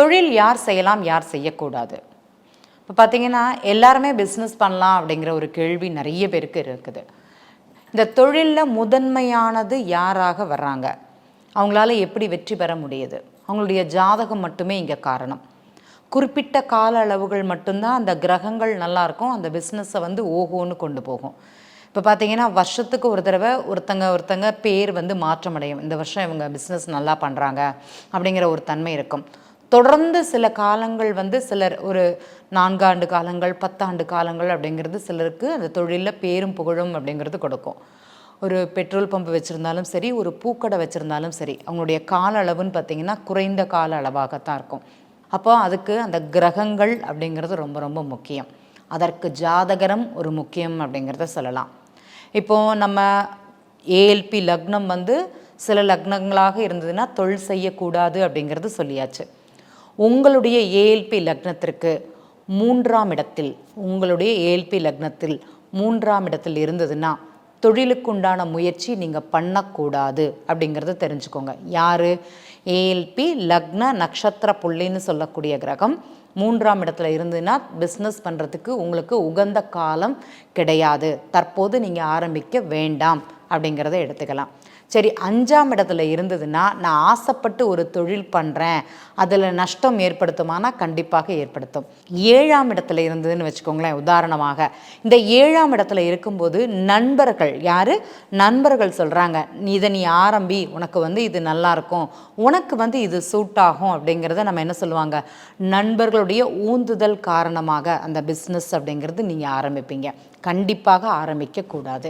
தொழில் யார் செய்யலாம் யார் செய்யக்கூடாது? இப்போ பார்த்தீங்கன்னா எல்லாருமே பிஸ்னஸ் பண்ணலாம் அப்படிங்கிற ஒரு கேள்வி நிறைய பேருக்கு இருக்குது. இந்த தொழிலில் முதன்மையானது யாராக வர்றாங்க? அவங்களால எப்படி வெற்றி பெற முடியுது? அவங்களுடைய ஜாதகம் மட்டுமே இங்கே காரணம். குறிப்பிட்ட கால அளவுகள் மட்டும்தான் அந்த கிரகங்கள் நல்லா இருக்கும் அந்த பிஸ்னஸை வந்து ஓஹோன்னு கொண்டு போகும். இப்போ பார்த்தீங்கன்னா வருஷத்துக்கு ஒரு தடவை ஒருத்தங்க ஒருத்தங்க பேர் வந்து மாற்றம் அடையும் இந்த வருஷம் இவங்க பிஸ்னஸ் நல்லா பண்ணுறாங்க அப்படிங்கிற ஒரு தன்மை இருக்கும். தொடர்ந்து சில காலங்கள் வந்து சிலர் ஒரு நான்காண்டு காலங்கள் பத்தாண்டு காலங்கள் அப்படிங்கிறது சிலருக்கு அந்த தொழிலில் பேரும் புகழும் அப்படிங்கிறது கொடுக்கும். ஒரு பெட்ரோல் பம்ப் வச்சுருந்தாலும் சரி ஒரு பூக்கடை வச்சுருந்தாலும் சரி அவங்களுடைய கால அளவுன்னு பார்த்தீங்கன்னா குறைந்த கால அளவாகத்தான் இருக்கும். அப்போ அதுக்கு அந்த கிரகங்கள் அப்படிங்கிறது ரொம்ப ரொம்ப முக்கியம். அதற்கு ஜாதகரம் ஒரு முக்கியம் அப்படிங்கிறத சொல்லலாம். இப்போது நம்ம ஏஎல்பி லக்னம் வந்து சில லக்னங்களாக இருந்ததுன்னா தொழில் செய்யக்கூடாது அப்படிங்கிறது சொல்லியாச்சு. உங்களுடைய ஏஎல்பி லக்னத்திற்கு மூன்றாம் இடத்தில் உங்களுடைய ஏஎல்பி லக்னத்தில் மூன்றாம் இடத்தில் இருந்ததுன்னா தொழிலுக்குண்டான முயற்சி நீங்கள் பண்ணக்கூடாது அப்படிங்கிறத தெரிஞ்சுக்கோங்க. யார்? ஏஎல்பி லக்ன நட்சத்திர புள்ளின்னு சொல்லக்கூடிய கிரகம் மூன்றாம் இடத்துல இருந்ததுன்னா பிஸ்னஸ் பண்ணுறதுக்கு உங்களுக்கு உகந்த காலம் கிடையாது. தற்போது நீங்கள் ஆரம்பிக்க வேண்டாம். அப்படிங்கிறத எடுத்துக்கலாம். சரி அஞ்சாம் இடத்துல இருந்ததுன்னா நான் ஆசைப்பட்டு ஒரு தொழில் பண்ணுறேன் அதில் நஷ்டம் ஏற்படுத்துமானா கண்டிப்பாக ஏற்படுத்தும். ஏழாம் இடத்துல இருந்ததுன்னு வச்சுக்கோங்களேன் உதாரணமாக. இந்த ஏழாம் இடத்துல இருக்கும்போது நண்பர்கள் யார்? நண்பர்கள் சொல்கிறாங்க நீ இதை நீ ஆரம்பி உனக்கு வந்து இது நல்லாயிருக்கும் உனக்கு வந்து இது சூட் ஆகும். அப்படிங்கிறத நம்ம என்ன சொல்லுவாங்க? நண்பர்களுடைய ஊந்துதல் காரணமாக அந்த பிஸ்னஸ் அப்படிங்கிறது நீங்கள் ஆரம்பிப்பீங்க. கண்டிப்பாக ஆரம்பிக்கக்கூடாது.